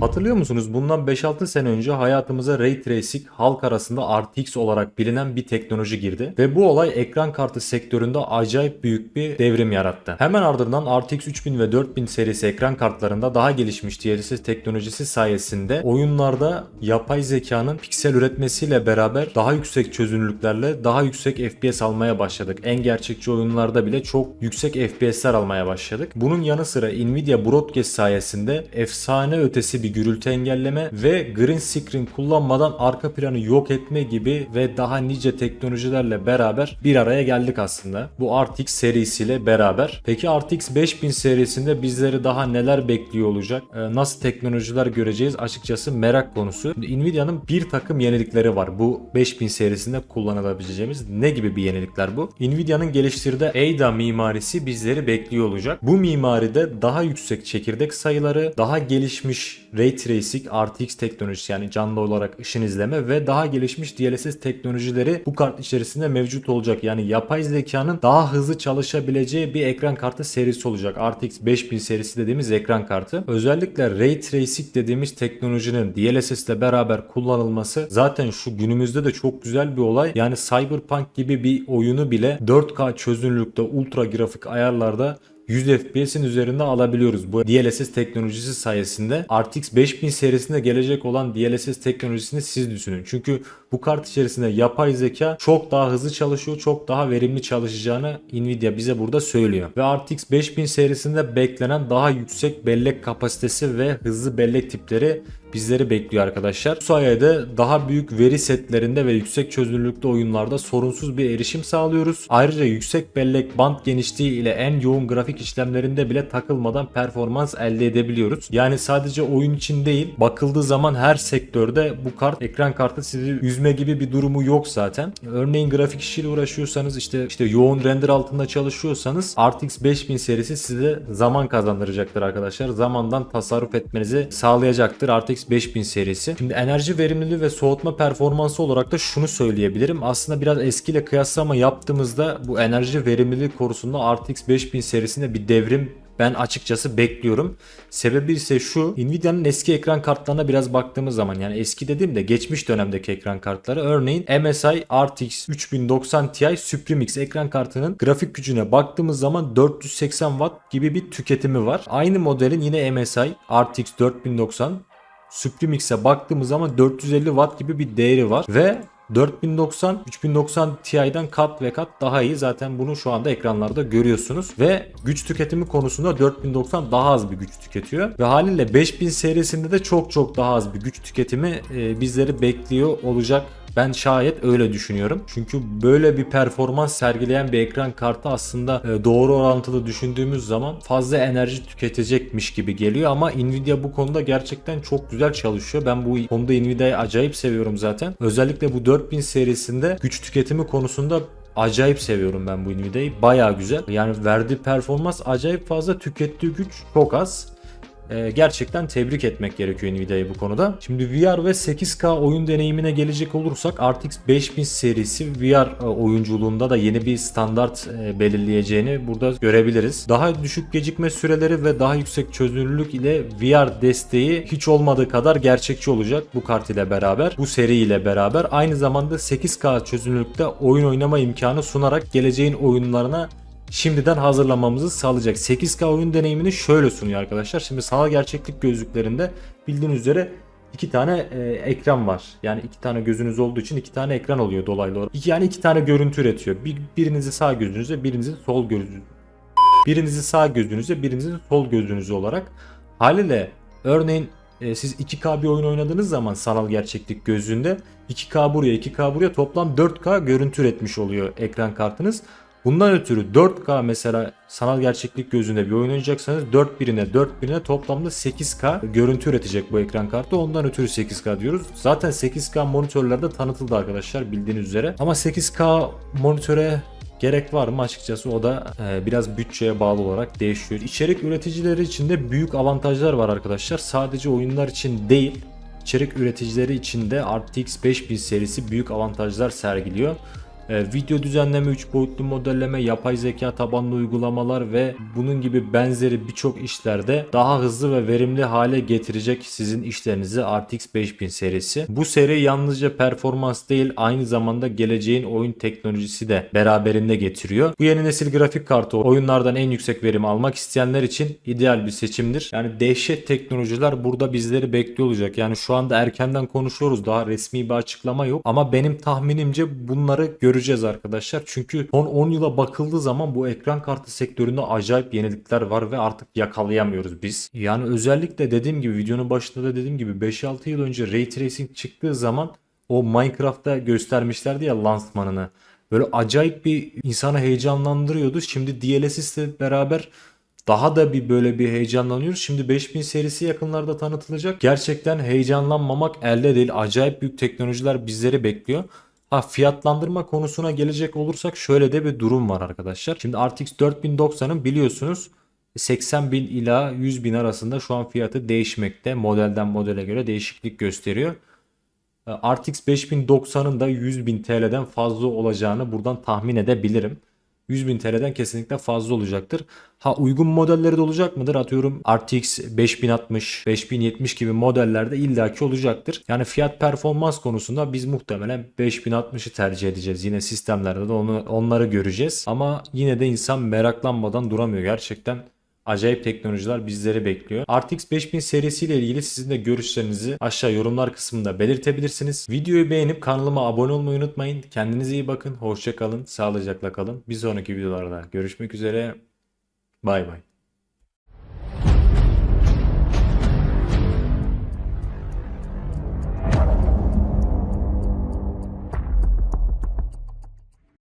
Hatırlıyor musunuz? Bundan 5-6 sene önce hayatımıza Ray Tracing halk arasında RTX olarak bilinen bir teknoloji girdi. Ve bu olay ekran kartı sektöründe acayip büyük bir devrim yarattı. Hemen ardından RTX 3000 ve 4000 serisi ekran kartlarında daha gelişmiş DLSS teknolojisi sayesinde oyunlarda yapay zekanın piksel üretmesiyle beraber daha yüksek çözünürlüklerle daha yüksek FPS almaya başladık. En gerçekçi oyunlarda bile çok yüksek FPS'ler almaya başladık. Bunun yanı sıra Nvidia Broadcast sayesinde efsane ötesi bir gürültü engelleme ve green screen kullanmadan arka planı yok etme gibi ve daha nice teknolojilerle beraber bir araya geldik aslında. Bu RTX serisiyle beraber. Peki RTX 5000 serisinde bizleri daha neler bekliyor olacak? Ee, Nasıl teknolojiler göreceğiz? Açıkçası merak konusu. Nvidia'nın bir takım yenilikleri var. Bu 5000 serisinde kullanabileceğimiz ne gibi bir yenilikler bu? Nvidia'nın geliştirdiği ADA mimarisi bizleri bekliyor olacak. Bu mimaride daha yüksek çekirdek sayıları, daha gelişmiş Ray Tracing, RTX teknolojisi yani canlı olarak ışın izleme ve daha gelişmiş DLSS teknolojileri bu kart içerisinde mevcut olacak. Yani yapay zekanın daha hızlı çalışabileceği bir ekran kartı serisi olacak. RTX 5000 serisi dediğimiz ekran kartı. Özellikle Ray Tracing dediğimiz teknolojinin DLSS ile beraber kullanılması zaten şu günümüzde de çok güzel bir olay. Yani Cyberpunk gibi bir oyunu bile 4K çözünürlükte ultra grafik ayarlarda 100 FPS'in üzerinde alabiliyoruz. Bu DLSS teknolojisi sayesinde RTX 5000 serisinde gelecek olan DLSS teknolojisini siz düşünün. Çünkü bu kart içerisinde yapay zeka çok daha hızlı çalışıyor, çok daha verimli çalışacağını Nvidia bize burada söylüyor. Ve RTX 5000 serisinde beklenen daha yüksek bellek kapasitesi ve hızlı bellek tipleri bizleri bekliyor arkadaşlar. Bu sayede daha büyük veri setlerinde ve yüksek çözünürlükte oyunlarda sorunsuz bir erişim sağlıyoruz. Ayrıca yüksek bellek band genişliği ile en yoğun grafik işlemlerinde bile takılmadan performans elde edebiliyoruz. Yani sadece oyun için değil, bakıldığı zaman her sektörde bu kart ekran kartı sizi üzme gibi bir durumu yok zaten. Örneğin grafik işiyle uğraşıyorsanız işte işte yoğun render altında çalışıyorsanız RTX 5000 serisi size zaman kazandıracaktır arkadaşlar. Zamandan tasarruf etmenizi sağlayacaktır RTX 5000 serisi. Şimdi enerji verimliliği ve soğutma performansı olarak da şunu söyleyebilirim. Aslında biraz eskiyle kıyaslama yaptığımızda bu enerji verimliliği konusunda RTX 5000 serisinde bir devrim ben açıkçası bekliyorum. Sebebi ise şu. Nvidia'nın eski ekran kartlarına biraz baktığımız zaman yani eski dediğimde geçmiş dönemdeki ekran kartları örneğin MSI RTX 3090 Ti Supreme X ekran kartının grafik gücüne baktığımız zaman 480 Watt gibi bir tüketimi var. Aynı modelin yine MSI RTX 4090 Supreme X'e baktığımız zaman 450 Watt gibi bir değeri var ve 4090 3090 Ti'den kat ve kat daha iyi. Zaten bunu şu anda ekranlarda görüyorsunuz. Ve güç tüketimi konusunda 4090 daha az bir güç tüketiyor. Ve haliyle 5000 serisinde de çok çok daha az bir güç tüketimi e, bizleri bekliyor olacak. Ben şayet öyle düşünüyorum. Çünkü böyle bir performans sergileyen bir ekran kartı aslında e, doğru orantılı düşündüğümüz zaman fazla enerji tüketecekmiş gibi geliyor ama Nvidia bu konuda gerçekten çok güzel çalışıyor. Ben bu konuda Nvidia'yı acayip seviyorum zaten. Özellikle bu 4000 serisinde güç tüketimi konusunda acayip seviyorum ben bu Nvidia'yı. Baya güzel. Yani verdiği performans acayip fazla tükettiği güç çok az. Ee, gerçekten tebrik etmek gerekiyor Nvidia'yı bu konuda. Şimdi VR ve 8K oyun deneyimine gelecek olursak RTX 5000 serisi VR e, oyunculuğunda da yeni bir standart e, belirleyeceğini burada görebiliriz. Daha düşük gecikme süreleri ve daha yüksek çözünürlük ile VR desteği hiç olmadığı kadar gerçekçi olacak bu kart ile beraber, bu seri ile beraber. Aynı zamanda 8K çözünürlükte oyun oynama imkanı sunarak geleceğin oyunlarına şimdiden hazırlamamızı sağlayacak. 8K oyun deneyimini şöyle sunuyor arkadaşlar. Şimdi sanal gerçeklik gözlüklerinde bildiğiniz üzere iki tane e, ekran var. Yani iki tane gözünüz olduğu için iki tane ekran oluyor dolaylı olarak. Yani iki tane görüntü üretiyor. Bir, birinizi sağ gözünüze, birinizi sol gözünüze. Birinizi sağ gözünüze, birinizi sol gözünüze olarak. Haliyle örneğin e, siz 2K bir oyun oynadığınız zaman sanal gerçeklik gözünde 2K buraya 2K buraya toplam 4K görüntü üretmiş oluyor ekran kartınız. Bundan ötürü 4K mesela sanal gerçeklik gözünde bir oyun oynayacaksanız 4 birine 4 birine toplamda 8K görüntü üretecek bu ekran kartı. Ondan ötürü 8K diyoruz. Zaten 8K monitörlerde tanıtıldı arkadaşlar bildiğiniz üzere. Ama 8K monitöre Gerek var mı açıkçası o da e, biraz bütçeye bağlı olarak değişiyor. İçerik üreticileri için de büyük avantajlar var arkadaşlar. Sadece oyunlar için değil, içerik üreticileri için de RTX 5000 serisi büyük avantajlar sergiliyor. E, video düzenleme, 3 boyutlu modelleme, yapay zeka tabanlı uygulamalar ve bunun gibi benzeri birçok işlerde daha hızlı ve verimli hale getirecek sizin işlerinizi RTX 5000 serisi. Bu seri yalnızca performans değil aynı zamanda geleceğin oyun teknolojisi de beraberinde getiriyor. Bu yeni nesil grafik kartı oyunlardan en yüksek verim almak isteyenler için ideal bir seçimdir. Yani dehşet teknolojiler burada bizleri bekliyor olacak. Yani şu anda erkenden konuşuyoruz. Daha resmi bir açıklama yok. Ama benim tahminimce bunları göreceğiz arkadaşlar. Çünkü son 10 yıla bakıldığı zaman bu ekran kartı sektöründe acayip yenilikler var ve artık yakalayamıyoruz biz. Yani özellikle dediğim gibi videonun başında da dediğim gibi 5-6 yıl önce Ray Tracing çıktığı zaman o Minecraft'ta göstermişlerdi ya lansmanını. Böyle acayip bir insanı heyecanlandırıyordu. Şimdi DLSS ile beraber daha da bir böyle bir heyecanlanıyoruz. Şimdi 5000 serisi yakınlarda tanıtılacak. Gerçekten heyecanlanmamak elde değil. Acayip büyük teknolojiler bizleri bekliyor. Ha fiyatlandırma konusuna gelecek olursak şöyle de bir durum var arkadaşlar. Şimdi RTX 4090'ın biliyorsunuz 80 bin ila 100 bin arasında şu an fiyatı değişmekte. Modelden modele göre değişiklik gösteriyor. E, RTX 5090'ın da 100.000 TL'den fazla olacağını buradan tahmin edebilirim. 100.000 TL'den kesinlikle fazla olacaktır. Ha uygun modelleri de olacak mıdır? Atıyorum RTX 5060, 5070 gibi modellerde illaki olacaktır. Yani fiyat performans konusunda biz muhtemelen 5060'ı tercih edeceğiz. Yine sistemlerde de onu, onları göreceğiz. Ama yine de insan meraklanmadan duramıyor. Gerçekten Acayip teknolojiler bizleri bekliyor. RTX 5000 serisiyle ilgili sizin de görüşlerinizi aşağı yorumlar kısmında belirtebilirsiniz. Videoyu beğenip kanalıma abone olmayı unutmayın. Kendinize iyi bakın. Hoşçakalın. Sağlıcakla kalın. Bir sonraki videolarda görüşmek üzere. Bay bay.